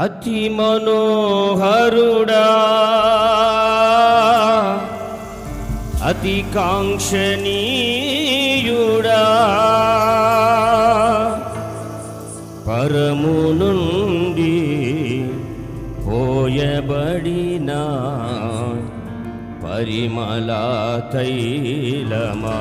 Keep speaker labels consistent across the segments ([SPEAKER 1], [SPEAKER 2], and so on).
[SPEAKER 1] అతి మనోహరుడా. అతి కాంక్షణీయుడా. పరము నుండి పోయబడిన పరిమళ తైలమా.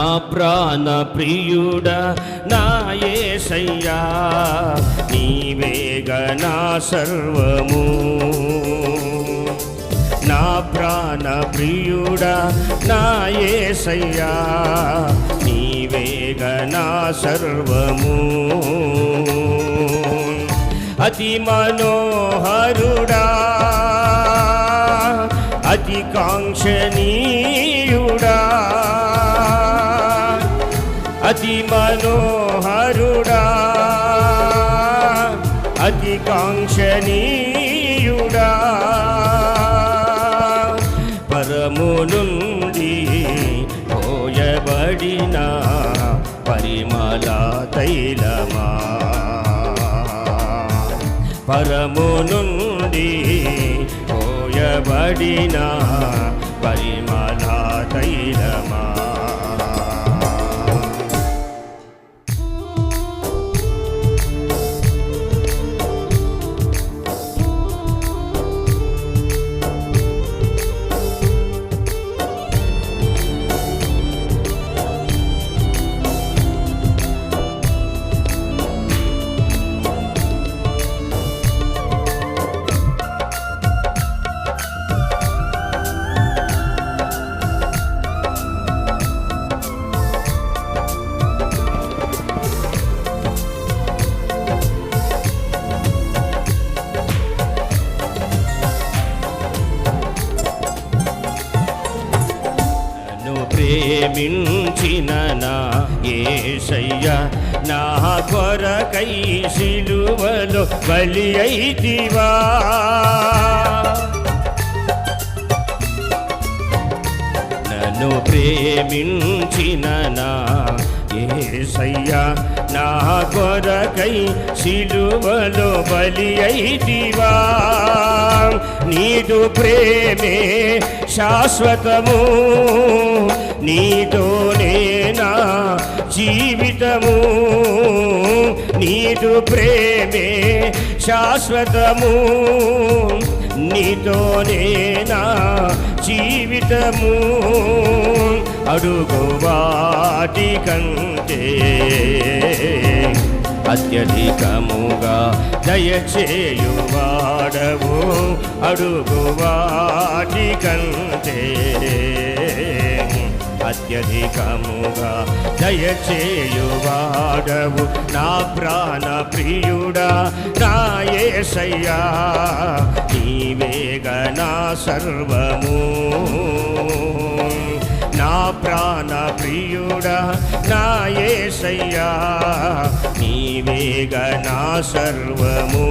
[SPEAKER 1] నా ప్రాణ ప్రియుడ నా యేసయ్యా నీవేగ నా సర్వము. నా ప్రాణ ప్రియుడ నా యేసయ్యా నీవేగ నా సర్వము. అతి మనోహరుడా అతి కాంక్షణీయుడా అతి మనోహరుడా అతి కాంక్షణీయుడా. పరము నుండి పోయబడిన పరిమళ తైలమా? పరము నుండి పోయబడిన పరిమళ తైలమా? నా కొరకై సిలువలో బలి అయితివా. నన్ను ప్రేమించిన నా ఏసయ్య నా కొరకై సిలువలో బలి అయితివా. నీదు ప్రేమే శాశ్వతము. నీతోనే నా జీవితము. నీదు ప్రేమే శాశ్వతము. నీతోనే నా జీవితము. అడుగువాటి కంటే అత్యధికముగా దయచేయువాడవు. అడుగువాటి కంటే అత్యధికముగా దయచేయువాడవు. నా ప్రాణ ప్రియుడా నా యేసయ్యా నీవేగ నా సర్వము. నా ప్రాణ ప్రియుడా నా యేసయ్యా నీవేగ నా సర్వము.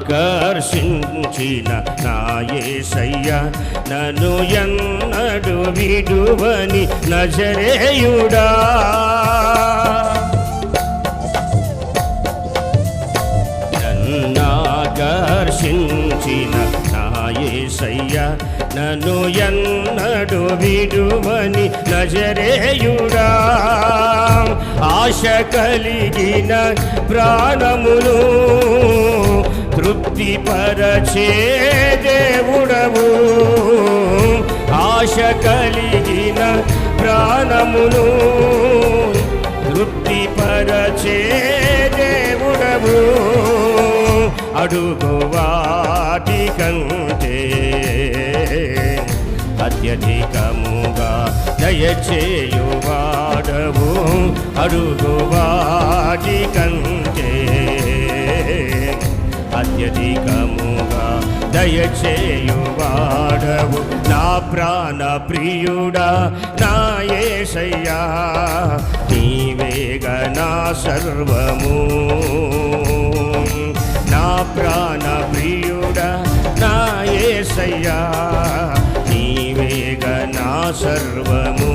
[SPEAKER 1] ఆకర్షించిన నా యేసయ్య నన్ను ఎన్నడు విడువని నజరేయుడా. నన్నాకర్షించిన నా యేసయ్య నన్ను ఎన్నడు విడువని నజరేయుడా. ఆశ కలిగిన ప్రాణములు తృప్తిపరచే దేవుడవు. ఆశ కలిగిన ప్రాణమును తృప్తి పరచే దేవుడవు. అడుగు వాటి కంటే అత్యధికముగా దయచేయువాడవు. అడుగు వాటి కంటే అత్యధికముగా దయచేయువాడవు. నా ప్రాణ ప్రియుడా నా యేసయ్యా నీవేగ నా సర్వము. నా ప్రాణ ప్రియుడా నా యేసయ్యా నీవేగ నా సర్వము.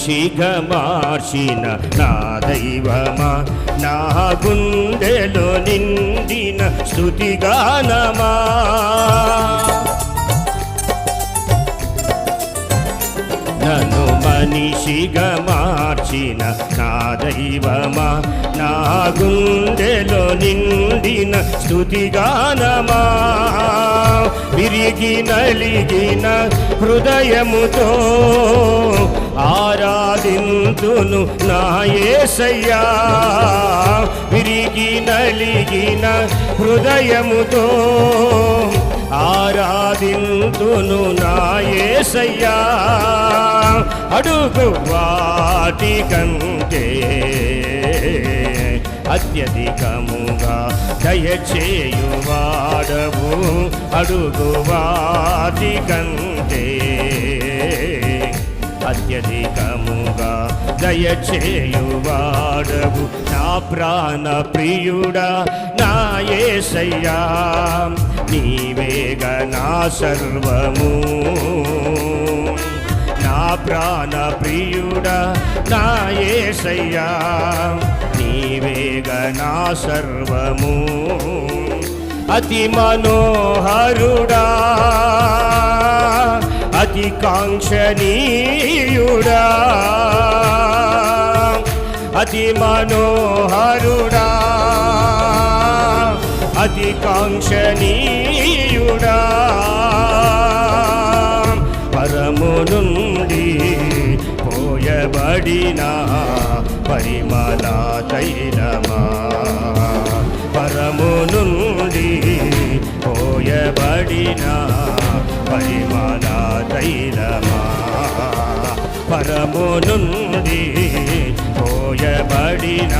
[SPEAKER 1] మనిషిగా మార్చిన నా దైవమా నా గుండెలో నిండిన స్థుతిగానమా నన్ను మనిషిగా మార్చిన దైవమా నా గుండెలో నిండిన స్థుతిగానమా విరిగి నలిగిన హృదయముతో ఆరాధింతును నాయేసయ్యా విరిగి నలిగిన హృదయముతో ఆరాధింతును నాయేసయ్యా అడుగు వాటి కంటే అత్యధికముగా దయచేయువాడవు. అడుగు వాటి కంటే అత్యధికముగా దయచేయువాడవు. నా ప్రాణ ప్రియుడా నా యేసయ్యా నీవేగ నా సర్వము. ప్రాణ ప్రియుడా నా ఏసయ్యా నీవేగ నా సర్వము. అతి మనోహరుడా అతి కాంక్షణీయుడా అతి మనోహరుడా అతి కాంక్షణీయుడా. నుండి పోయబడిన పరిమళ తైలమా పరము నుండి పోయబడిన పరిమళ తైలమా పరము నుండి పోయబడిన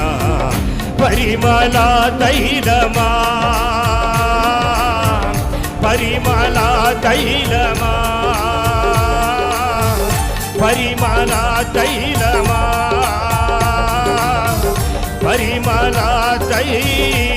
[SPEAKER 1] పరిమళ తైలమా పరిమళ తైలమా పరిమళ తైలమా పరిమళ తైల